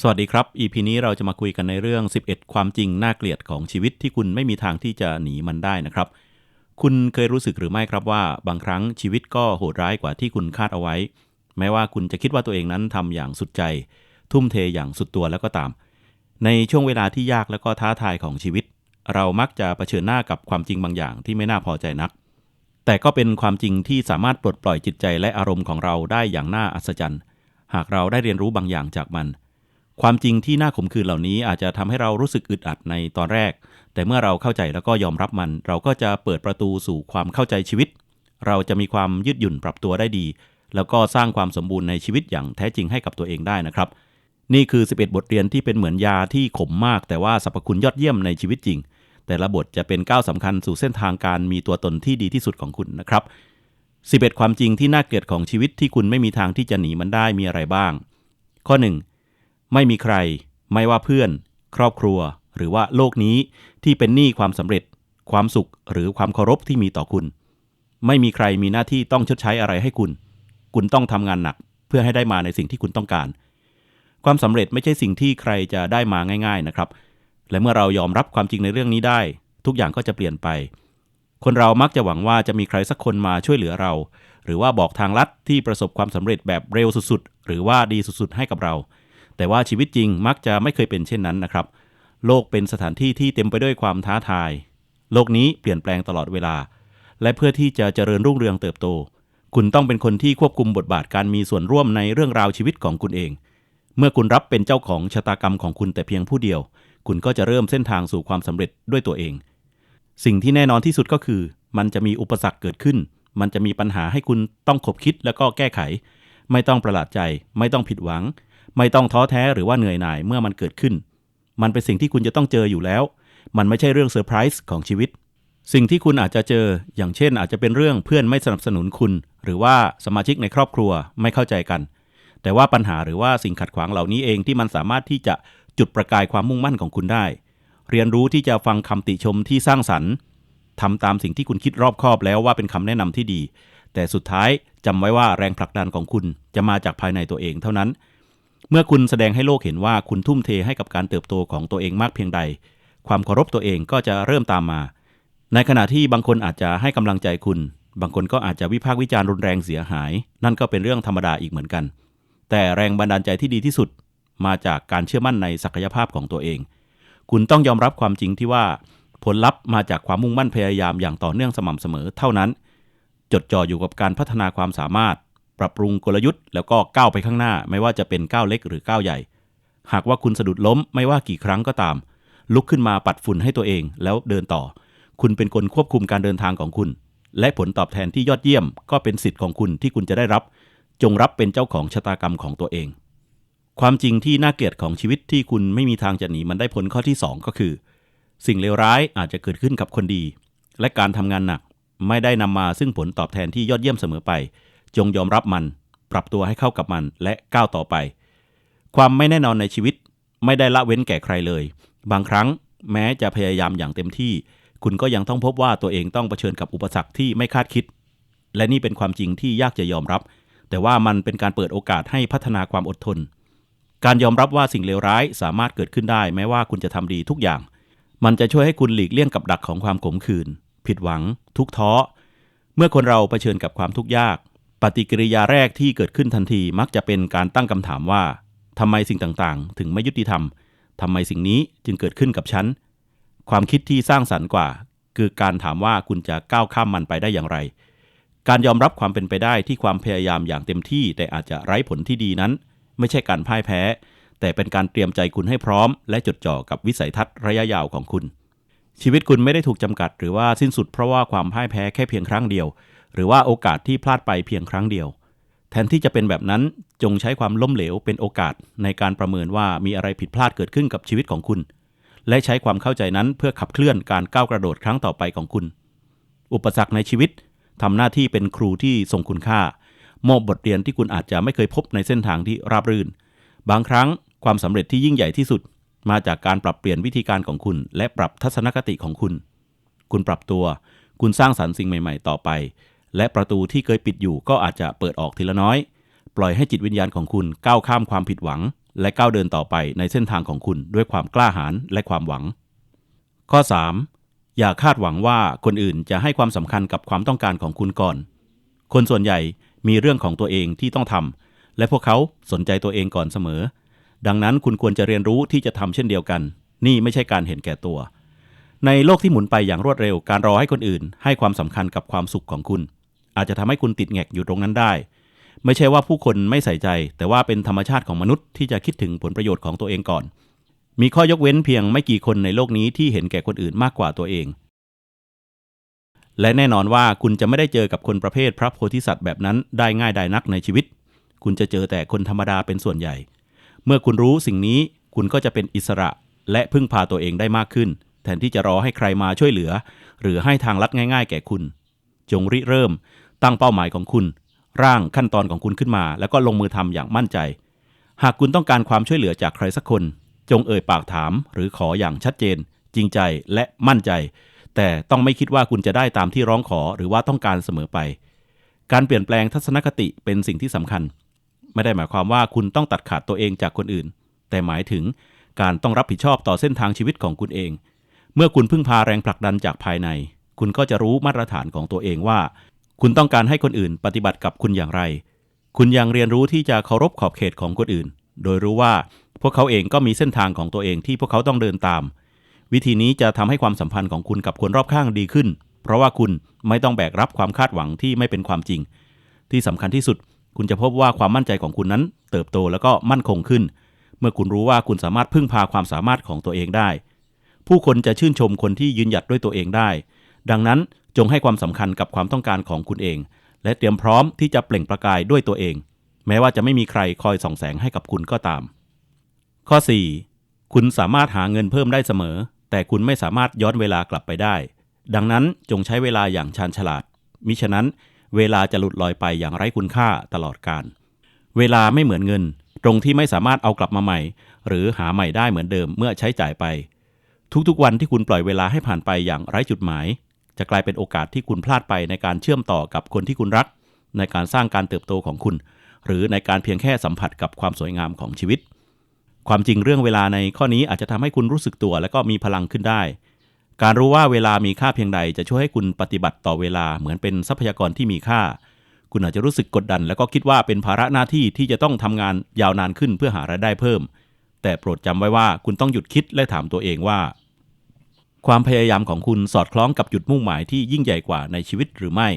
สวัสดีครับ EP นี้เราจะมาคุยกันในเรื่อง 11 ความจริงน่าเกลียดของชีวิตที่คุณไม่มีทางที่จะหนีมันได้นะครับ คุณเคยรู้สึกหรือไม่ครับว่า บางครั้งชีวิตก็โหดร้ายกว่าที่คุณคาดเอาไว้ แม้ว่าคุณจะคิดว่าตัวเองนั้นทำอย่างสุดใจ ทุ่มเทอย่างสุดตัวแล้วก็ตาม ในช่วงเวลาที่ยากแล้วก็ท้าทายของชีวิต เรามักจะเผชิญหน้ากับความจริงบางอย่างที่ไม่น่าพอใจนัก แต่ก็เป็นความจริงที่สามารถปลดปล่อยจิตใจและอารมณ์ของเราได้อย่างน่าอัศจรรย์ หากเราได้เรียนรู้บางอย่างจากมัน ความจริงที่น่าขมขื่นเหล่านี้อาจจะทำให้เรารู้สึกอึดอัดในตอนแรก แต่เมื่อเราเข้าใจแล้วก็ยอมรับมัน เราก็จะเปิดประตูสู่ความเข้าใจชีวิต เราจะมีความยืดหยุ่นปรับตัวได้ดี แล้วก็สร้างความสมบูรณ์ในชีวิตอย่างแท้จริงให้กับตัวเองได้นะครับ นี่คือ 11 บทเรียนที่เป็นเหมือนยาที่ขมมาก แต่ว่าสรรพคุณยอดเยี่ยมในชีวิตจริง แต่ละบทจะเป็นก้าวสำคัญสู่เส้นทางการมีตัวตนที่ดีที่สุดของคุณนะครับ 11 ความจริงที่น่าเกลียดของชีวิตที่คุณไม่มีทางที่จะหนีมันได้มีอะไรบ้าง ข้อ 1. ไม่มีใคร ไม่ว่าเพื่อน ครอบครัว หรือว่าโลกนี้ที่เป็นหนี้ความสำเร็จ ความสุขหรือความเคารพที่มีต่อคุณ ไม่มีใครมีหน้าที่ต้องชดใช้อะไรให้คุณ คุณต้องทำงานหนัก เพื่อให้ได้มาในสิ่งที่คุณต้องการ ความสำเร็จไม่ใช่สิ่งที่ใครจะได้มาง่าย ๆนะครับ และเมื่อเรายอมรับความจริงในเรื่องนี้ได้ ทุกอย่างก็จะเปลี่ยนไป คนเรามักจะหวังว่าจะมีใครสักคนมาช่วยเหลือเรา หรือว่าบอกทางลัดที่ประสบความสำเร็จแบบเร็วสุดๆ หรือว่าดีสุดๆ ให้กับเรา แต่ว่าชีวิตจริงมักจะไม่เคยเป็นเช่นนั้นนะครับ โลกเป็นสถานที่ที่เต็มไปด้วยความท้าทาย โลกนี้เปลี่ยนแปลงตลอดเวลา และเพื่อที่จะเจริญรุ่งเรืองเติบโต คุณต้องเป็นคนที่ควบคุมบทบาทการมีส่วนร่วมในเรื่องราวชีวิตของคุณเอง เมื่อคุณรับเป็นเจ้าของชะตากรรมของคุณแต่เพียงผู้เดียว คุณก็จะเริ่มเส้นทางสู่ความสำเร็จด้วยตัวเอง สิ่งที่แน่นอนที่สุดก็คือ มันจะมีอุปสรรคเกิดขึ้น มันจะมีปัญหาให้คุณต้องขบคิดแล้วก็แก้ไข ไม่ต้องประหลาดใจ ไม่ต้องผิดหวัง ไม่ต้องท้อแท้หรือว่าเหนื่อยหน่ายเมื่อมันเกิดขึ้น มันเป็นสิ่งที่คุณจะต้องเจออยู่แล้ว มันไม่ใช่เรื่องเซอร์ไพรส์ของชีวิต สิ่งที่คุณอาจจะเจอ อย่างเช่น อาจจะเป็นเรื่องเพื่อนไม่สนับสนุนคุณ หรือว่าสมาชิกในครอบครัวไม่เข้าใจกัน แต่ว่าปัญหาหรือว่าสิ่งขัดขวางเหล่านี้เองที่มันสามารถที่จะจุดประกายความมุ่งมั่นของคุณได้ เรียนรู้ที่จะฟังคำติชมที่สร้างสรรค์ทำตามสิ่งที่คุณคิดรอบคอบแล้วว่าเป็นคำแนะนำที่ดี แต่สุดท้ายจำไว้ว่าแรงผลักดันของคุณจะมาจากภายในตัวเองเท่านั้น เมื่อคุณแสดงให้โลกเห็นว่าคุณทุ่มเทให้กับการเติบโตของตัวเองมากเพียงใด ความเคารพตัวเองก็จะเริ่มตามมา ในขณะที่บางคนอาจจะให้กำลังใจคุณ บางคนก็อาจจะวิพากษ์วิจารณ์รุนแรงเสียหาย นั่นก็เป็นเรื่องธรรมดาอีกเหมือนกัน แต่แรงบันดาลใจที่ดีที่สุด มาจากการเชื่อมั่นในศักยภาพของตัวเอง คุณต้องยอมรับความจริงที่ว่า ผลลัพธ์มาจากความมุ่งมั่นพยายามอย่างต่อเนื่องสม่ำเสมอเท่านั้น จดจ่ออยู่กับการพัฒนาความสามารถ ปรับปรุงกลยุทธ์แล้วก็ก้าวไปข้างหน้า ไม่ว่าจะเป็นก้าวเล็กหรือก้าวใหญ่ หากว่าคุณสะดุดล้มไม่ว่ากี่ครั้งก็ตาม ลุกขึ้นมาปัดฝุ่นให้ตัวเองแล้วเดินต่อ คุณเป็นคนควบคุมการเดินทางของคุณ และผลตอบแทนที่ยอดเยี่ยม ก็เป็นสิทธิ์ของคุณที่คุณจะได้รับ จงรับเป็นเจ้าของชะตากรรมของตัวเอง ความจริงที่น่าเกลียดของชีวิตที่คุณไม่มีทางจะหนีมันได้ผลข้อที่ 2 ก็คือ สิ่งเลวร้ายอาจจะเกิดขึ้นกับคนดี และการทำงานหนักไม่ได้นำมาซึ่งผลตอบแทนที่ยอดเยี่ยมเสมอไป จงยอมรับมัน ปรับตัวให้เข้ากับมันและก้าวต่อไป ความไม่แน่นอนในชีวิตไม่ได้ละเว้นแก่ใครเลย บางครั้งแม้จะพยายามอย่างเต็มที่ คุณก็ยังต้องพบว่าตัวเองต้องเผชิญกับอุปสรรคที่ไม่คาดคิด และนี่เป็นความจริงที่ยากจะยอมรับ แต่ว่ามันเป็นการเปิดโอกาสให้พัฒนาความอดทน การยอมรับว่าสิ่งเลวร้ายสามารถเกิดขึ้นได้ แม้ว่าคุณจะทำดีทุกอย่าง มันจะช่วยให้คุณหลีกเลี่ยงกับดักของความขมขื่นผิดหวัง ทุกท้อ เมื่อคนเราเผชิญกับความทุกข์ยาก ปฏิกิริยาแรกที่เกิดขึ้นทันทีมักจะเป็นการตั้งคำถามว่าทำไมสิ่งต่างๆ ถึงไม่ยุติธรรมทำไมสิ่งนี้จึงเกิดขึ้นกับฉัน ความคิดที่สร้างสรรค์กว่า คือการถามว่าคุณจะก้าวข้ามมันไปได้อย่างไร การยอมรับความเป็นไปได้ที่ความพยายามอย่างเต็มที่ แต่อาจจะไร้ผลที่ดีนั้น ไม่ใช่การพ่ายแพ้ แต่เป็นการเตรียมใจคุณให้พร้อม และจดจ่อกับวิสัยทัศน์ระยะยาวของคุณ ชีวิตคุณไม่ได้ถูกจำกัด หรือว่าสิ้นสุดเพราะว่าความพ่ายแพ้แค่เพียงครั้งเดียว หรือว่าโอกาสที่พลาดไปเพียงครั้งเดียว แทนที่จะเป็นแบบนั้นจงใช้ความล้มเหลวเป็นโอกาสในการประเมินว่ามีอะไรผิดพลาดเกิดขึ้นกับชีวิตของคุณ และใช้ความเข้าใจนั้นเพื่อขับเคลื่อนการก้าวกระโดดครั้งต่อไปของคุณ อุปสรรคในชีวิตทำหน้าที่เป็นครูที่ทรงคุณค่ามอบบทเรียนที่คุณอาจจะไม่เคยพบในเส้นทางที่ราบรื่น บางครั้งความสำเร็จที่ยิ่งใหญ่ที่สุด มาจากการปรับเปลี่ยนวิธีการของคุณ และปรับทัศนคติของคุณ คุณปรับตัว คุณสร้างสรรค์สิ่งใหม่ ๆ ต่อไป และประตูที่เคยปิดอยู่ก็อาจจะเปิดออกทีละน้อย ปล่อยให้จิตวิญญาณของคุณก้าวข้ามความผิดหวัง และก้าวเดินต่อไปในเส้นทางของคุณด้วยความกล้าหาญและความหวัง ข้อ 3. อย่าคาดหวังว่าคนอื่นจะให้ความสำคัญกับความต้องการของคุณก่อน คนส่วนใหญ่มีเรื่องของตัวเองที่ต้องทำและพวกเขาสนใจตัวเองก่อนเสมอ ดังนั้นคุณควรจะเรียนรู้ที่จะทำเช่นเดียวกัน นี่ไม่ใช่การเห็นแก่ตัว ในโลกที่หมุนไปอย่างรวดเร็ว การรอให้คนอื่น ให้ความสำคัญกับความสุขของคุณ อาจจะทำให้คุณติดแงกอยู่ตรงนั้นได้ ไม่ใช่ว่าผู้คนไม่ใส่ใจ แต่ว่าเป็นธรรมชาติของมนุษย์ที่จะคิดถึงผลประโยชน์ของตัวเองก่อน มีข้อยกเว้นเพียงไม่กี่คนในโลกนี้ที่เห็นแก่คนอื่นมากกว่าตัวเอง และแน่นอนว่าคุณจะไม่ได้เจอกับคนประเภทพระโพธิสัตว์แบบนั้นได้ง่ายได้นักในชีวิต คุณจะเจอแต่คนธรรมดาเป็นส่วนใหญ่ เมื่อคุณรู้สิ่งนี้คุณก็จะเป็นอิสระและพึ่งพาตัวเองได้มากขึ้น แทนที่จะรอให้ใครมาช่วยเหลือ หรือให้ทางลัดง่าย ๆ แก่คุณ จงริเริ่ม ตั้งเป้าหมายของคุณ ร่างขั้นตอนของคุณขึ้นมา แล้วก็ลงมือทำอย่างมั่นใจ หากคุณต้องการความช่วยเหลือจากใครสักคน จงเอ่ยปากถาม หรือขออย่างชัดเจน จริงใจและมั่นใจ แต่ต้องไม่คิดว่าคุณจะได้ตามที่ร้องขอหรือว่าต้องการเสมอไป การเปลี่ยนแปลงทัศนคติเป็นสิ่งที่สำคัญ ไม่ได้หมายความว่าคุณต้องตัดขาดตัวเองจากคนอื่น แต่หมายถึงการต้องรับผิดชอบต่อเส้นทางชีวิตของคุณเอง เมื่อคุณพึ่งพาแรงผลักดันจากภายใน คุณก็จะรู้มาตรฐานของตัวเองว่า คุณต้องการให้คนอื่นปฏิบัติกับคุณอย่างไร คุณยังเรียนรู้ที่จะเคารพขอบเขตของคนอื่น โดยรู้ว่าพวกเขาเองก็มีเส้นทางของตัวเองที่พวกเขาต้องเดินตาม วิธีนี้จะทำให้ความสัมพันธ์ของคุณกับคนรอบข้างดีขึ้น เพราะว่าคุณไม่ต้องแบกรับความคาดหวังที่ไม่เป็นความจริง ที่สำคัญที่สุด คุณจะพบว่าความมั่นใจของคุณนั้น เติบโตแล้วก็มั่นคงขึ้น เมื่อคุณรู้ว่าคุณสามารถพึ่งพาความสามารถของตัวเองได้ ผู้คนจะชื่นชมคนที่ยืนหยัดด้วยตัวเองได้ ดังนั้นจงให้ความสำคัญกับความต้องการของคุณเอง และเตรียมพร้อมที่จะเปล่งประกายด้วยตัวเอง แม้ว่าจะไม่มีใครคอยส่องแสงให้กับคุณก็ตาม ข้อ 4. คุณสามารถหาเงินเพิ่มได้เสมอ แต่คุณไม่สามารถย้อนเวลากลับไปได้ ดังนั้นจงใช้เวลาอย่างชาญฉลาด มิฉะนั้น เวลาจะหลุดลอยไปอย่างไร้คุณค่าตลอดการ เวลาไม่เหมือนเงิน ตรงที่ไม่สามารถเอากลับมาใหม่ หรือหาใหม่ได้เหมือนเดิมเมื่อใช้จ่ายไป ทุกๆวันที่คุณปล่อยเวลาให้ผ่านไปอย่างไร้จุดหมาย จะกลายเป็นโอกาสที่คุณพลาดไปในการเชื่อมต่อกับคนที่คุณรัก ในการสร้างการเติบโตของคุณ หรือในการเพียงแค่สัมผัสกับความสวยงามของชีวิต ความจริงเรื่องเวลาในข้อนี้อาจจะทำให้คุณรู้สึกตัว และก็มีพลังขึ้นได้ การรู้ว่าเวลามีค่าเพียงใดจะช่วยให้คุณปฏิบัติต่อเวลาเหมือนเป็นทรัพยากรที่มีค่า คุณอาจจะรู้สึกกดดัน แล้วก็คิดว่าเป็นภาระหน้าที่ที่จะต้องทำงานยาวนานขึ้นเพื่อหารายได้เพิ่ม แต่โปรดจำไว้ว่าคุณต้องหยุดคิดและถามตัวเองว่า ความพยายามของคุณสอดคล้องกับจุดมุ่งหมายที่ยิ่งใหญ่กว่าในชีวิตหรือไม่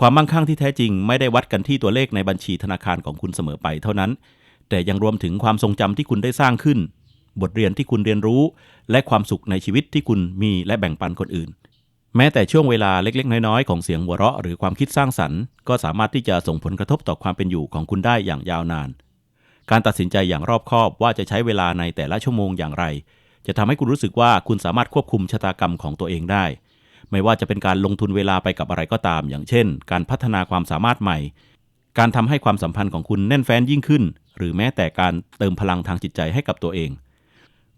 ความมั่งคั่งที่แท้จริงไม่ได้วัดกันที่ตัวเลขในบัญชีธนาคารของคุณเสมอไปเท่านั้น แต่ยังรวมถึงความทรงจำที่คุณได้สร้างขึ้น บทเรียนที่คุณเรียนรู้ และความสุขในชีวิตที่คุณมีและแบ่งปันคนอื่น แม้แต่ช่วงเวลาเล็กๆ น้อยๆ ของเสียงหัวเราะหรือความคิดสร้างสรรค์ก็สามารถที่จะส่งผลกระทบต่อความเป็นอยู่ของคุณได้อย่างยาวนาน การตัดสินใจอย่างรอบคอบว่าจะใช้เวลาในแต่ละชั่วโมงอย่างไร จะทำให้คุณรู้สึกว่าคุณสามารถควบคุมชะตากรรมของตัวเองได้ ไม่ว่าจะเป็นการลงทุนเวลาไปกับอะไรก็ตาม อย่างเช่น การพัฒนาความสามารถใหม่ การทำให้ความสัมพันธ์ของคุณแน่นแฟ้นยิ่งขึ้น หรือแม้แต่การเติมพลังทางจิตใจให้กับตัวเอง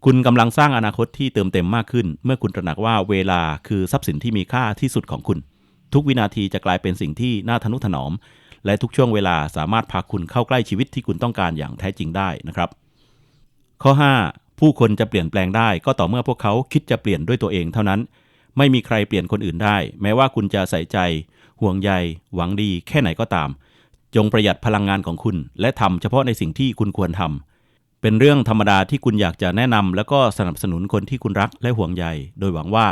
คุณกำลังสร้างอนาคตที่เติมเต็มมากขึ้น เมื่อคุณตระหนักว่าเวลาคือทรัพย์สินที่มีค่าที่สุดของคุณ ทุกวินาทีจะกลายเป็นสิ่งที่น่าทนุถนอม และทุกช่วงเวลาสามารถพาคุณเข้าใกล้ชีวิตที่คุณต้องการอย่างแท้จริงได้นะครับข้อ 5 ผู้คนจะเปลี่ยนแปลงได้ ก็ต่อเมื่อพวกเขาคิดจะเปลี่ยนด้วยตัวเองเท่านั้น ไม่มีใครเปลี่ยนคนอื่นได้ แม้ว่าคุณจะใส่ใจ ห่วงใย หวังดี แค่ไหนก็ตาม จงประหยัดพลังงานของคุณ และทำเฉพาะในสิ่งที่คุณควรทำเป็นเรื่องธรรมดาที่คุณอยากจะแนะนำแล้วก็สนับสนุนคนที่คุณรักและห่วงใย โดยหวังว่า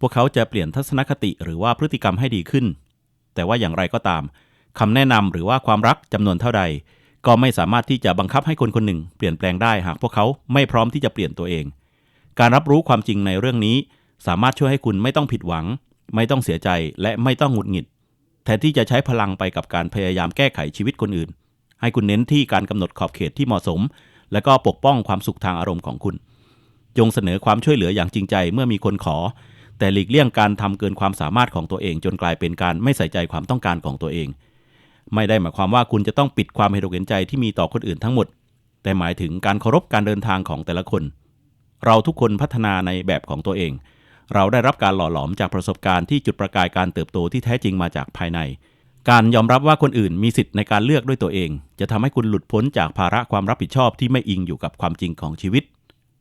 พวกเขาจะเปลี่ยนทัศนคติ หรือว่าพฤติกรรมให้ดีขึ้น แต่ว่าอย่างไรก็ตามคำแนะนำหรือว่าความรักจำนวนเท่าใด ก็ไม่สามารถที่จะบังคับให้คนคนหนึ่งเปลี่ยนแปลงได้หากพวกเขาไม่พร้อมที่จะเปลี่ยนตัวเอง การรับรู้ความจริงในเรื่องนี้ สามารถช่วยให้คุณไม่ต้องผิดหวัง ไม่ต้องเสียใจและไม่ต้องหงุดหงิด แทนที่จะใช้พลังไปกับการพยายามแก้ไขชีวิตคนอื่น ให้คุณเน้นที่การกำหนดขอบเขตที่เหมาะสม และก็ปกป้องความสุขทางอารมณ์ของคุณ จงเสนอความช่วยเหลืออย่างจริงใจเมื่อมีคนขอ แต่หลีกเลี่ยงการทำเกินความสามารถของตัวเอง จนกลายเป็นการไม่ใส่ใจความต้องการของตัวเอง ไม่ได้หมายความว่าคุณจะต้องปิดความเห็นอกเห็นใจที่มีต่อคนอื่นทั้งหมด แต่หมายถึงการเคารพการเดินทางของแต่ละคน เราทุกคนพัฒนาในแบบของตัวเอง เราได้รับการหล่อหลอมจากประสบการณ์ที่จุดประกายการเติบโตที่แท้จริงมาจากภายใน การยอมรับว่าคนอื่นมีสิทธิ์ในการเลือกด้วยตัวเอง จะทำให้คุณหลุดพ้นจากภาระความรับผิดชอบที่ไม่อิงอยู่กับความจริงของชีวิต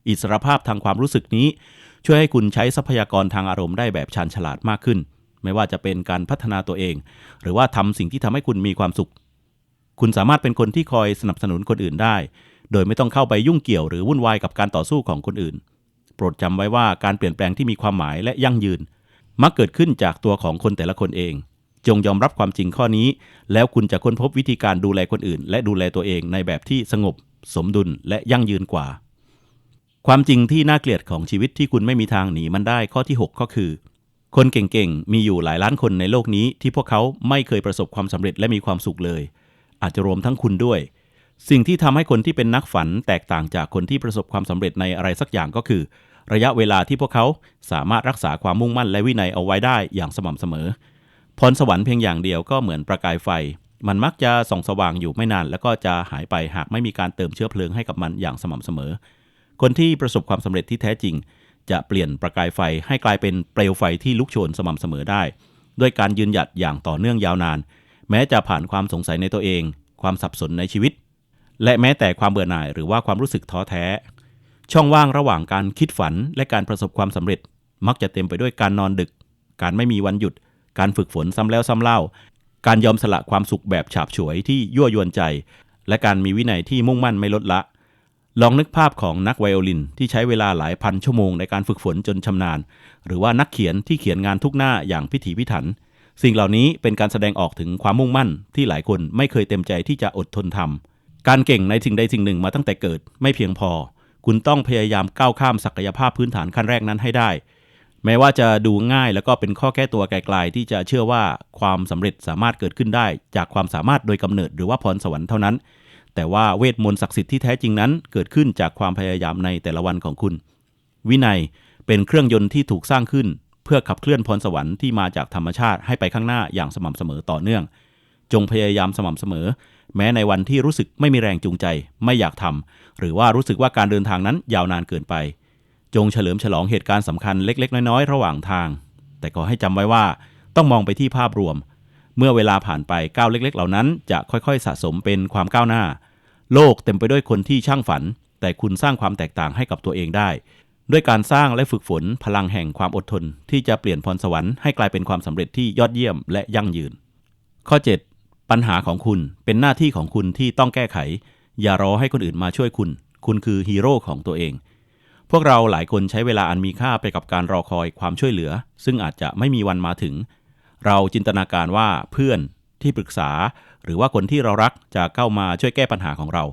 อิสรภาพทางความรู้สึกนี้ ช่วยให้คุณใช้ทรัพยากรทางอารมณ์ได้แบบชาญฉลาดมากขึ้น ไม่ว่าจะเป็นการพัฒนาตัวเอง หรือว่าทำสิ่งที่ทำให้คุณมีความสุข คุณสามารถเป็นคนที่คอยสนับสนุนคนอื่นได้ โดยไม่ต้องเข้าไปยุ่งเกี่ยวหรือวุ่นวายกับการต่อสู้ของคนอื่น โปรดจำไว้ว่าการเปลี่ยนแปลงที่มีความหมายและยั่งยืน มักเกิดขึ้นจากตัวของคนแต่ละคนเอง จงยอมรับความจริงข้อนี้ แล้วคุณจะค้นพบวิธีการดูแลคนอื่น และดูแลตัวเองในแบบที่สงบ สมดุลและยั่งยืนกว่า ความจริงที่น่าเกลียดของชีวิตที่คุณไม่มีทางหนีมันได้ข้อที่ 6 ก็คือ คนเก่งๆ มีอยู่หลายล้านคนในโลกนี้ที่พวกเขาไม่เคยประสบความสำเร็จและมีความสุขเลย อาจจะรวมทั้งคุณด้วย สิ่งที่ทำให้คนที่เป็นนักฝันแตกต่างจากคนที่ประสบความสำเร็จในอะไรสักอย่างก็คือ ระยะเวลาที่พวกเขาสามารถรักษาความมุ่งมั่นและวินัยเอาไว้ได้อย่างสม่ำเสมอ พรสวรรค์เพียงอย่างเดียวก็เหมือนประกายไฟ มันมักจะส่องสว่างอยู่ไม่นาน แล้วก็จะหายไปหากไม่มีการเติมเชื้อเพลิงให้กับมันอย่างสม่ำเสมอ คนที่ประสบความสำเร็จที่แท้จริง จะเปลี่ยนประกายไฟให้กลายเป็นเปลวไฟที่ลุกโชนสม่ำเสมอได้ ด้วยการยืนหยัดอย่างต่อเนื่องยาวนาน แม้จะผ่านความสงสัยในตัวเอง ความสับสนในชีวิต และแม้แต่ความเบื่อหน่ายหรือว่าความรู้สึกท้อแท้ ช่องว่างระหว่างการคิดฝันและการประสบความสำเร็จ มักจะเต็มไปด้วยการนอนดึก การไม่มีวันหยุด การฝึกฝนซ้ำแล้วซ้ำเล่า การยอมสละความสุขแบบฉาบฉวยที่ยั่วยวนใจ และการมีวินัยที่มุ่งมั่นไม่ลดละ ลองนึกภาพของนักไวโอลินที่ใช้เวลาหลายพันชั่วโมงในการฝึกฝนจนชำนาญ หรือว่านักเขียนที่เขียนงานทุกหน้าอย่างพิถีพิถัน สิ่งเหล่านี้เป็นการแสดงออกถึงความมุ่งมั่น ที่หลายคนไม่เคยเต็มใจที่จะอดทนทำการเก่งในสิ่งใดสิ่งหนึ่งมาตั้งแต่เกิดไม่เพียงพอ คุณต้องพยายามก้าวข้ามศักยภาพพื้นฐานขั้นแรกนั้นให้ได้ แม้ว่าจะดูง่ายแล้วก็เป็นข้อแก้ตัวไกลๆที่จะเชื่อว่าความสำเร็จสามารถเกิดขึ้นได้ จากความสามารถโดยกำเนิดหรือว่าพรสวรรค์เท่านั้น แต่ว่าเวทมนต์ศักดิ์สิทธิ์ที่แท้จริงนั้นเกิดขึ้นจากความพยายามในแต่ละวันของคุณ วินัยเป็นเครื่องยนต์ที่ถูกสร้างขึ้น เพื่อขับเคลื่อนพรสวรรค์ที่มาจากธรรมชาติให้ไปข้างหน้าอย่างสม่ำเสมอต่อเนื่อง จงพยายามสม่ำเสมอ แม้ในวันที่รู้สึกไม่มีแรงจูงใจ ไม่อยากทำหรือว่ารู้สึกว่าการเดินทางนั้นยาวนานเกินไป จงเฉลิมฉลองเหตุการณ์สำคัญเล็ก ๆ น้อยๆ ระหว่างทาง แต่ขอให้จำไว้ว่า ต้องมองไปที่ภาพรวม เมื่อเวลาผ่านไปก้าวเล็ก ๆ เหล่านั้นจะค่อยๆ สะสมเป็นความก้าวหน้า โลกเต็มไปด้วยคนที่ช่างฝัน แต่คุณสร้างความแตกต่างให้กับตัวเองได้ ด้วยการสร้างและฝึกฝนพลังแห่งความอดทน ที่จะเปลี่ยนพรสวรรค์ให้กลายเป็นความสำเร็จที่ยอดเยี่ยมและยั่งยืน ข้อ 7 ปัญหาของคุณเป็นหน้าที่ของคุณที่ต้องแก้ไข อย่ารอให้คนอื่นมาช่วยคุณ คุณคือฮีโร่ของตัวเอง พวกเราหลายคนใช้เวลาอันมีค่าไปกับการรอคอยความช่วยเหลือ ซึ่งอาจจะไม่มีวันมาถึง เราจินตนาการว่าเพื่อนที่ปรึกษา หรือว่าคนที่เรารักจะเข้ามาช่วยแก้ปัญหาของเรา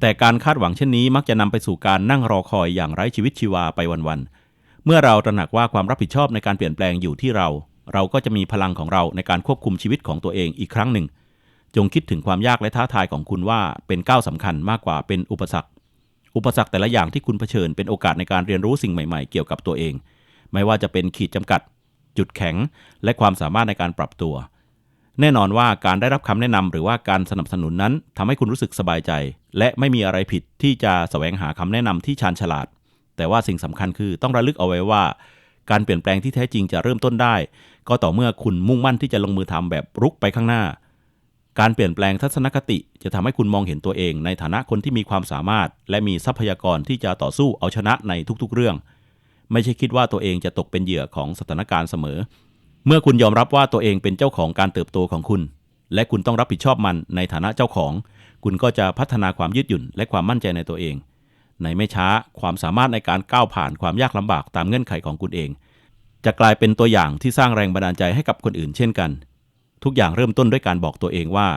แต่การคาดหวังเช่นนี้มักจะนำไปสู่การนั่งรอคอยอย่างไร้ชีวิตชีวาไปวันๆ เมื่อเราตระหนักว่าความรับผิดชอบในการเปลี่ยนแปลงอยู่ที่เรา เราก็จะมีพลังของเราในการควบคุมชีวิตของตัวเองอีกครั้งหนึ่ง จงคิดถึงความยากและท้าทายของคุณว่าเป็นก้าวสำคัญมากกว่าเป็นอุปสรรค อุปสรรคแต่ละอย่างที่คุณเผชิญเป็นโอกาสในการเรียนรู้สิ่งใหม่ๆ เกี่ยวกับตัวเอง ไม่ว่าจะเป็นขีดจำกัด จุดแข็ง และความสามารถในการปรับตัว แน่นอนว่าการได้รับคำแนะนำหรือว่าการสนับสนุนนั้นทำให้คุณรู้สึกสบายใจ และไม่มีอะไรผิดที่จะแสวงหาคำแนะนำที่ชาญฉลาด แต่ว่าสิ่งสำคัญคือต้องระลึกเอาไว้ว่า การเปลี่ยนแปลงที่แท้จริงจะเริ่มต้นได้ ก็ต่อเมื่อคุณมุ่งมั่นที่จะลงมือทำแบบรุกไปข้างหน้า การเปลี่ยนแปลงทัศนคติจะทำให้คุณมองเห็นตัวเอง ในฐานะคนที่มีความสามารถ และมีทรัพยากรที่จะต่อสู้เอาชนะในทุกๆเรื่อง ไม่ใช่คิดว่าตัวเองจะตกเป็นเหยื่อของสถานการณ์เสมอ เมื่อคุณยอมรับว่าตัวเองเป็นเจ้าของการเติบโตของคุณ และคุณต้องรับผิดชอบมันในฐานะเจ้าของ คุณก็จะพัฒนาความยืดหยุ่น และความมั่นใจในตัวเอง ในไม่ช้าความสามารถในการก้าวผ่านความยากลำบากตามเงื่อนไขของคุณเอง จะกลายเป็นตัวอย่างที่สร้างแรงบันดาลใจให้กับคนอื่นเช่นกัน ทุกอย่างเริ่มต้นด้วยการบอกตัวเองว่า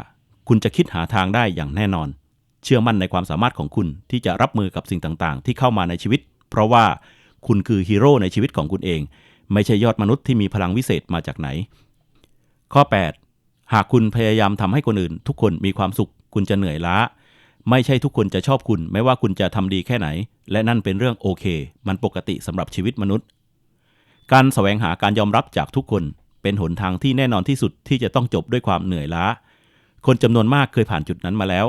คุณจะคิดหาทางได้อย่างแน่นอน เชื่อมั่นในความสามารถของคุณที่จะรับมือกับสิ่งต่างๆ ที่เข้ามาในชีวิต เพราะว่าคุณคือฮีโร่ในชีวิตของคุณเอง ไม่ใช่ยอดมนุษย์ที่มีพลังวิเศษมาจากไหน ข้อ 8 หากคุณพยายามทำให้คนอื่น ทุกคนมีความสุขคุณจะเหนื่อยล้า ไม่ใช่ทุกคนจะชอบคุณ ไม่ว่าคุณจะทำดีแค่ไหน และนั่นเป็นเรื่องโอเค มันปกติสำหรับชีวิตมนุษย์ การแสวงหาการยอมรับจากทุกคน เป็นหนทางที่แน่นอนที่สุดที่จะต้องจบด้วยความเหนื่อยล้า คนจำนวนมากเคยผ่านจุดนั้นมาแล้ว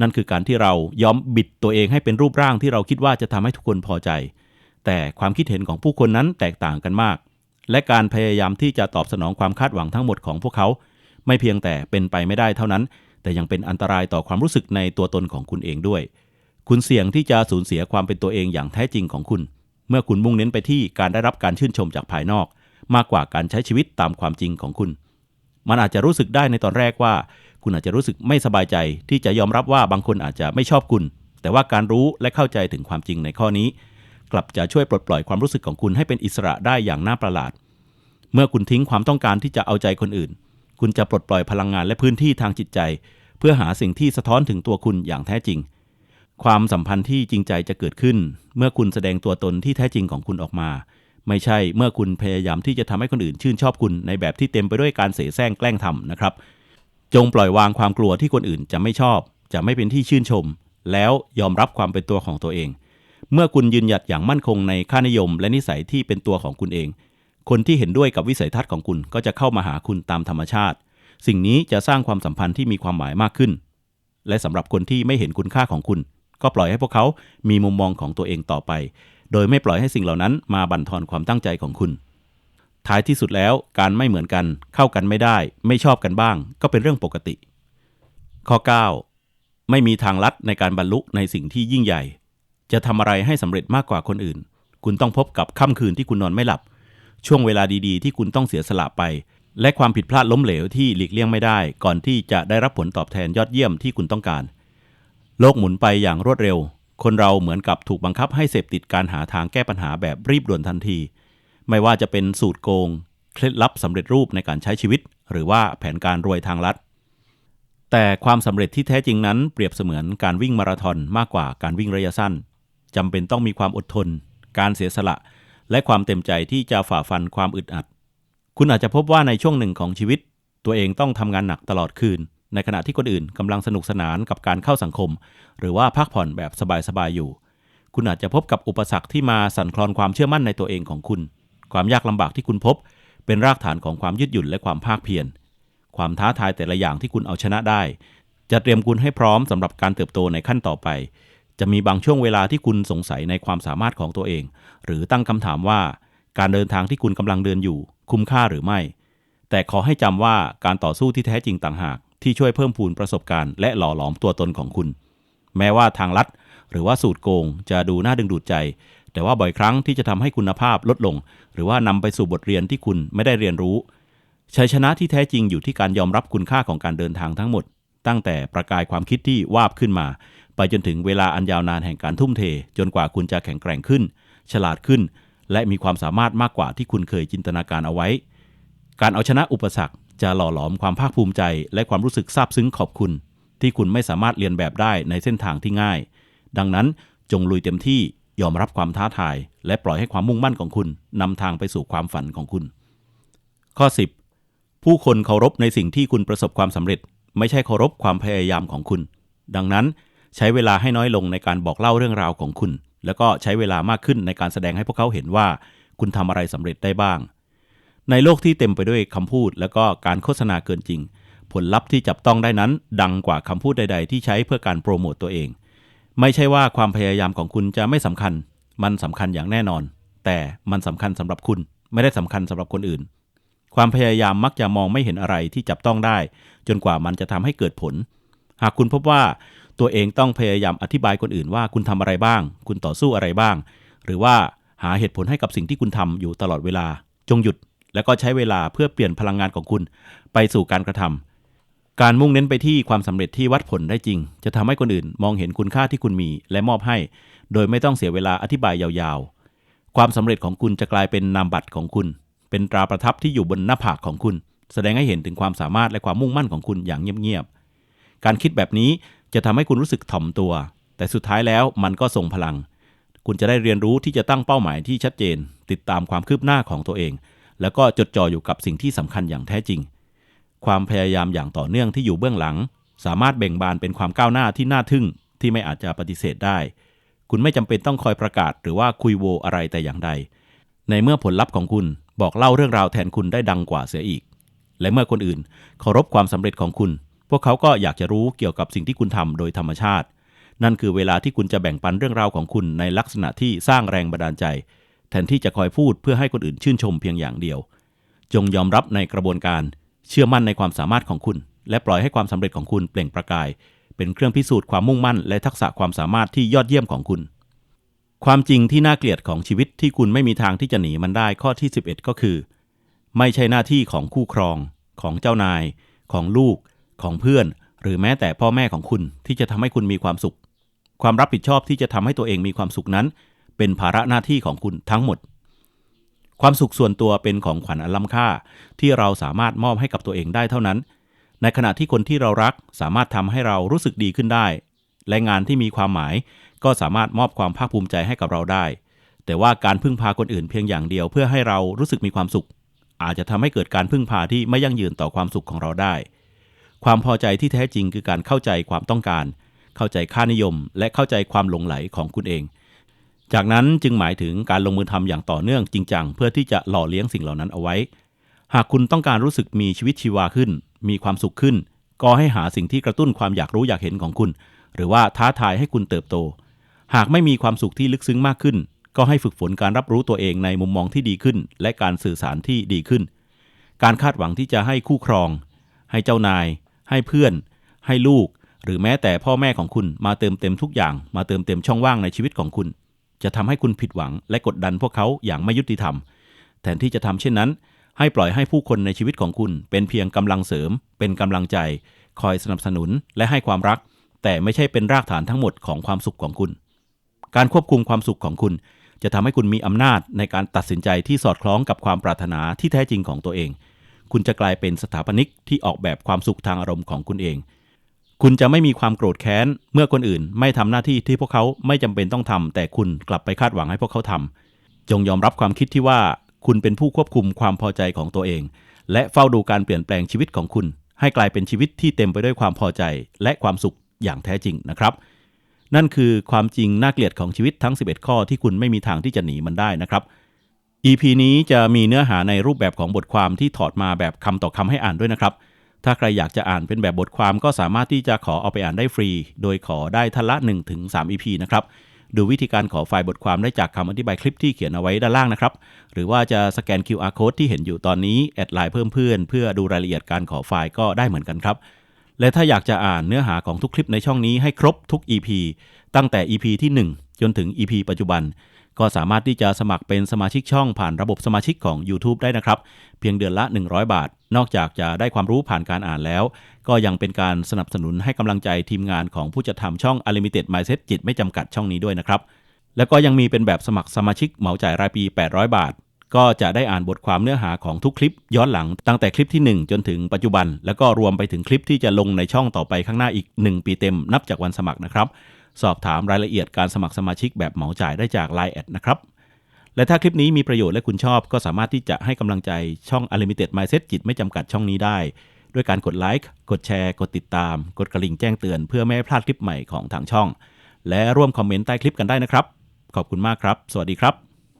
นั่นคือการที่เรายอมบิดตัวเองให้เป็นรูปร่างที่เราคิดว่าจะทำให้ทุกคนพอใจ แต่ความคิดเห็นของผู้คนนั้นแตกต่างกันมาก และการพยายามที่จะตอบสนองความคาดหวังทั้งหมดของพวกเขา ไม่เพียงแต่เป็นไปไม่ได้เท่านั้น แต่ยังเป็นอันตรายต่อความรู้สึกในตัวตนของคุณเองด้วย คุณเสี่ยงที่จะสูญเสียความเป็นตัวเองอย่างแท้จริงของคุณ เมื่อคุณมุ่งเน้นไปที่การได้รับการชื่นชมจากภายนอก มากกว่าการใช้ชีวิตตามความจริงของคุณ มันอาจจะรู้สึกได้ในตอนแรกว่า คุณอาจจะรู้สึกไม่สบายใจ ที่จะยอมรับว่าบางคนอาจจะไม่ชอบคุณ แต่ว่าการรู้และเข้าใจถึงความจริงในข้อนี้ กลับจะช่วยปลดปล่อยความรู้สึกของคุณให้เป็นอิสระได้อย่างน่าประหลาด เมื่อคุณทิ้งความต้องการที่จะเอาใจคนอื่น คุณจะปลดปล่อยพลังงานและพื้นที่ทางจิตใจ เพื่อหาสิ่งที่สะท้อนถึงตัวคุณอย่างแท้จริง ความสัมพันธ์ที่จริงใจจะเกิดขึ้น เมื่อคุณแสดงตัวตนที่แท้จริงของคุณออกมา ไม่ใช่เมื่อคุณพยายามที่จะทำให้คนอื่นชื่นชอบคุณในแบบที่เต็มไปด้วยการเสแสร้งแกล้งทำนะครับ จงปล่อยวางความกลัวที่คนอื่นจะไม่ชอบ จะไม่เป็นที่ชื่นชม แล้วยอมรับความเป็นตัวของตัวเอง เมื่อคุณยืนหยัดอย่างมั่นคงในค่านิยม และนิสัยที่เป็นตัวของคุณเอง คนที่เห็นด้วยกับวิสัยทัศน์ของคุณก็จะเข้ามาหาคุณตามธรรมชาติ สิ่งนี้จะสร้างความสัมพันธ์ที่มีความหมายมากขึ้น และสำหรับคนที่ไม่เห็นคุณค่าของคุณ ก็ปล่อยให้พวกเขามีมุมมองของตัวเองต่อไป โดยไม่ปล่อยให้สิ่งเหล่านั้นมาบั่นทอนความตั้งใจของคุณ ท้ายที่สุดแล้วการไม่เหมือนกัน เข้ากันไม่ได้ ไม่ชอบกันบ้าง ก็เป็นเรื่องปกติ ข้อ 9 ไม่มีทางลัดในการบรรลุในสิ่งที่ยิ่งใหญ่ จะทำอะไรให้สำเร็จมากกว่าคนอื่น คุณต้องพบกับค่ำคืนที่คุณนอนไม่หลับ ช่วงเวลาดีๆ ที่คุณต้องเสียสละไป และความผิดพลาดล้มเหลวที่หลีกเลี่ยงไม่ได้ ก่อนที่จะได้รับผลตอบแทนยอดเยี่ยมที่คุณต้องการ โลกหมุนไปอย่างรวดเร็ว คนเราเหมือนกับถูกบังคับให้เสพติดการหาทางแก้ปัญหาแบบรีบด่วนทันที ไม่ว่าจะเป็นสูตรโกง เคล็ดลับสำเร็จรูปในการใช้ชีวิต หรือว่าแผนการรวยทางลัดแต่ความสำเร็จที่แท้จริงนั้นเปรียบเสมือนการวิ่งมาราธอนมากกว่าการวิ่งระยะสั้น จำเป็นต้องมีความอดทน การเสียสละ และความเต็มใจที่จะฝ่าฟันความอึดอัด คุณอาจจะพบว่าในช่วงหนึ่งของชีวิต ตัวเองต้องทำงานหนักตลอดคืน ในขณะที่คนอื่นกำลังสนุกสนานกับการเข้าสังคม หรือว่าพักผ่อนแบบสบายๆอยู่ คุณอาจจะพบกับอุปสรรคที่มาสั่นคลอนความเชื่อมั่นในตัวเองของคุณ ความยากลำบากที่คุณพบ เป็นรากฐานของความยืดหยุ่นและความภาคเพียร ความท้าทายแต่ละอย่างที่คุณเอาชนะได้จะเตรียมคุณให้พร้อมสำหรับการเติบโตในขั้นต่อไป จะมีบางช่วงเวลาที่คุณสงสัยในความสามารถของตัวเอง หรือตั้งคำถามว่า การเดินทางที่คุณกำลังเดินอยู่ คุ้มค่าหรือไม่ แต่ขอให้จำว่าการต่อสู้ที่แท้จริงต่างหาก ที่ช่วยเพิ่มพูนประสบการณ์และหล่อหลอมตัวตนของคุณ แม้ว่าทางลัด หรือว่าสูตรโกง จะดูน่าดึงดูดใจ แต่ว่าบ่อยครั้งที่จะทำให้คุณภาพลดลง หรือว่านำไปสู่บทเรียนที่คุณไม่ได้เรียนรู้ชัยชนะที่แท้จริงอยู่ที่การยอมรับคุณค่าของการเดินทางทั้งหมด ตั้งแต่ประกายความคิดที่วาบขึ้นมา ไปจนถึงเวลาอันยาวนานแห่งการทุ่มเท จนกว่าคุณจะแข็งแกร่งขึ้น ฉลาดขึ้น และมีความสามารถมากกว่าที่คุณเคยจินตนาการเอาไว้ การเอาชนะอุปสรรคจะหล่อหลอมความภาคภูมิใจ และความรู้สึกซาบซึ้งขอบคุณ ที่คุณไม่สามารถเรียนแบบได้ในเส้นทางที่ง่าย ดังนั้นจงลุยเต็มที่ยอมรับความท้าทาย และปล่อยให้ความมุ่งมั่นของคุณนำทางไปสู่ความฝันของคุณ ข้อ 10 ผู้คนเคารพในสิ่งที่คุณประสบความสำเร็จ ไม่ใช่เคารพความพยายามของคุณ ดังนั้น ใช้เวลาให้น้อยลงในการบอกเล่าเรื่องราวของคุณ แล้วก็ใช้เวลามากขึ้นในการแสดงให้พวกเขาเห็นว่า คุณทำอะไรสำเร็จได้บ้าง ในโลกที่เต็มไปด้วยคำพูด และก็การโฆษณาเกินจริง ผลลัพธ์ที่จับต้องได้นั้น ดังกว่าคำพูดใด ๆ ที่ใช้เพื่อการโปรโมตตัวเอง ไม่ใช่ว่าความพยายามของคุณจะไม่สำคัญ มันสำคัญอย่างแน่นอน แต่มันสำคัญสำหรับคุณ ไม่ได้สำคัญสำหรับคนอื่น ความพยายามมักจะมองไม่เห็นอะไรที่จับต้องได้ จนกว่ามันจะทำให้เกิดผล หากคุณพบว่า ตัวเองต้องพยายามอธิบายคนอื่นว่าคุณทำอะไรบ้าง คุณต่อสู้อะไรบ้าง หรือว่าหาเหตุผลให้กับสิ่งที่คุณทำอยู่ตลอดเวลา จงหยุด แล้วก็ใช้เวลาเพื่อเปลี่ยนพลังงานของคุณ ไปสู่การกระทำการมุ่งเน้นไปที่ความสำเร็จที่วัดผลได้จริง จะทำให้คนอื่นมองเห็นคุณค่าที่คุณมีและมอบให้ โดยไม่ต้องเสียเวลาอธิบายยาวๆ ความสำเร็จของคุณจะกลายเป็นนามบัตรของคุณ เป็นตราประทับที่อยู่บนหน้าผากของคุณ แสดงให้เห็นถึงความสามารถและความมุ่งมั่นของคุณอย่างเงียบๆการคิดแบบนี้ จะทำให้คุณรู้สึกถ่อมตัว แต่สุดท้ายแล้วมันก็ส่งพลัง คุณจะได้เรียนรู้ที่จะตั้งเป้าหมายที่ชัดเจน ติดตามความคืบหน้าของตัวเอง แล้วก็จดจ่ออยู่กับสิ่งที่สำคัญอย่างแท้จริง ความพยายามอย่างต่อเนื่องที่อยู่เบื้องหลัง สามารถเบ่งบานเป็นความก้าวหน้าที่น่าทึ่งที่ไม่อาจจะปฏิเสธได้ คุณไม่จำเป็นต้องคอยประกาศ หรือว่าคุยโวอะไรแต่อย่างใด ในเมื่อผลลัพธ์ของคุณบอกเล่าเรื่องราวแทนคุณได้ดังกว่าเสียอีก และเมื่อคนอื่นเคารพความสำเร็จของคุณ พวกเขาก็อยากจะรู้เกี่ยวกับสิ่งที่คุณทำโดยธรรมชาติ นั่นคือเวลาที่คุณจะแบ่งปันเรื่องราวของคุณในลักษณะที่สร้างแรงบันดาลใจ แทนที่จะคอยพูดเพื่อให้คนอื่นชื่นชมเพียงอย่างเดียว จงยอมรับในกระบวนการ เชื่อมั่นในความสามารถของคุณ และปล่อยให้ความสำเร็จของคุณเปล่งประกาย เป็นเครื่องพิสูจน์ความมุ่งมั่น และทักษะความสามารถที่ยอดเยี่ยมของคุณ ความจริงที่น่าเกลียดของชีวิตที่คุณไม่มีทางที่จะหนีมันได้ข้อที่ 11 ก็คือ ไม่ใช่หน้าที่ของคู่ครอง ของเจ้านาย ของลูก ของเพื่อน หรือแม้แต่พ่อแม่ของคุณที่จะทำให้คุณมีความสุข ความรับผิดชอบที่จะทำให้ตัวเองมีความสุขนั้น เป็นภาระหน้าที่ของคุณทั้งหมด ความสุขส่วนตัวเป็นของขวัญอันล้ำค่า ที่เราสามารถมอบให้กับตัวเองได้เท่านั้น ในขณะที่คนที่เรารักสามารถทำให้เรารู้สึกดีขึ้นได้ และงานที่มีความหมาย ก็สามารถมอบความภาคภูมิใจให้กับเราได้ แต่ว่าการพึ่งพาคนอื่นเพียงอย่างเดียวเพื่อให้เรารู้สึกมีความสุขอาจจะทำให้เกิดการพึ่งพาที่ไม่ยั่งยืนต่อความสุขของเราได้ ความพอใจที่แท้จริงคือการเข้าใจความต้องการ เข้าใจค่านิยม และเข้าใจความหลงไหลของคุณเอง จากนั้นจึงหมายถึงการลงมือทำอย่างต่อเนื่องจริงจังเพื่อที่จะหล่อเลี้ยงสิ่งเหล่านั้นเอาไว้ หากคุณต้องการรู้สึกมีชีวิตชีวาขึ้น มีความสุขขึ้น ก็ให้หาสิ่งที่กระตุ้นความอยากรู้อยากเห็นของคุณ หรือว่าท้าทายให้คุณเติบโต หากไม่มีความสุขที่ลึกซึ้งมากขึ้น ก็ให้ฝึกฝนการรับรู้ตัวเองในมุมมองที่ดีขึ้น และการสื่อสารที่ดีขึ้น การคาดหวังที่จะให้คู่ครอง ให้เจ้านาย ให้เพื่อน ให้ลูก หรือแม้แต่พ่อแม่ของคุณมาเติมเต็มทุกอย่าง มาเติมเต็มช่องว่างในชีวิตของคุณ จะทำให้คุณผิดหวัง และกดดันพวกเขาอย่างไม่ยุติธรรม แทนที่จะทำเช่นนั้น ให้ปล่อยให้ผู้คนในชีวิตของคุณ เป็นเพียงกำลังเสริม เป็นกำลังใจ คอยสนับสนุนและให้ความรัก แต่ไม่ใช่เป็นรากฐานทั้งหมดของความสุขของคุณ การควบคุมความสุขของคุณจะทำให้คุณมีอำนาจในการตัดสินใจที่สอดคล้องกับความปรารถนาที่แท้จริงของตัวเอง คุณจะกลายเป็นสถาปนิกที่ออกแบบความสุขทางอารมณ์ของคุณเอง คุณจะไม่มีความโกรธแค้น เมื่อคนอื่นไม่ทำหน้าที่ที่พวกเขาไม่จำเป็นต้องทำแต่คุณกลับไปคาดหวังให้พวกเขาทำจงยอมรับความคิดที่ว่า คุณเป็นผู้ควบคุมความพอใจของตัวเอง และเฝ้าดูการเปลี่ยนแปลงชีวิตของคุณ ให้กลายเป็นชีวิตที่เต็มไปด้วยความพอใจ และความสุขอย่างแท้จริงนะครับนั่นคือความจริงน่าเกลียดของชีวิตทั้ง 11 ข้อที่คุณไม่มีทางที่จะหนีมันได้นะครับ EP นี้จะมีเนื้อหาในรูปแบบของบทความที่ถอดมาแบบคำต่อคำให้อ่านด้วยนะครับ ถ้าใครอยากจะอ่านเป็นแบบบทความก็สามารถที่จะขอเอาไปอ่านได้ฟรี โดยขอได้ทันละ1ถึง3 EP นะครับ ดูวิธีการขอไฟล์บทความได้จากคำอธิบายคลิปที่เขียนเอาไว้ด้านล่างนะครับ หรือว่าจะสแกน QR code ที่เห็นอยู่ตอนนี้แอดไลน์เพิ่มเพื่อนเพื่อดูรายละเอียดการขอไฟล์ก็ได้เหมือนกันครับ และถ้าอยากจะอ่านเนื้อหาของทุกคลิปในช่องนี้ให้ครบทุก EP ตั้งแต่ EP ที่ 1 จนถึง EP ปัจจุบัน ก็สามารถที่จะสมัครเป็นสมาชิกช่องผ่านระบบสมาชิกของ YouTube ได้นะครับ เพียงเดือนละ 100 บาท นอกจากจะได้ความรู้ผ่านการอ่านแล้ว ก็ยังเป็นการสนับสนุนให้กำลังใจทีมงานของผู้จัดทำช่อง Unlimited Mindset จิตไม่จำกัดช่องนี้ด้วยนะครับ แล้วก็ยังมีเป็นแบบสมัครสมาชิกเหมาจ่ายรายปี 800 บาท ก็จะได้อ่านบทความเนื้อหาของทุกคลิป ย้อนหลังตั้งแต่คลิปที่ 1 จนถึงปัจจุบัน แล้วก็รวมไปถึงคลิปที่จะลงในช่องต่อไปข้างหน้าอีก 1 ปีเต็มนับจากวันสมัครนะครับ สอบถามรายละเอียดการสมัครสมาชิกแบบเหมาจ่ายได้จาก Line แอดนะครับ และถ้าคลิปนี้มีประโยชน์และคุณชอบ ก็สามารถที่จะให้กำลังใจช่อง Unlimited Mindset จิตไม่จำกัดช่องนี้ได้ ด้วยการกดไลค์กดแชร์ กดติดตาม กดกระลิ่งแจ้งเตือนเพื่อไม่ให้พลาดคลิปใหม่ของทางช่อง และร่วมคอมเมนต์ใต้คลิปกันได้นะครับ ขอบคุณมากครับ สวัสดีครับ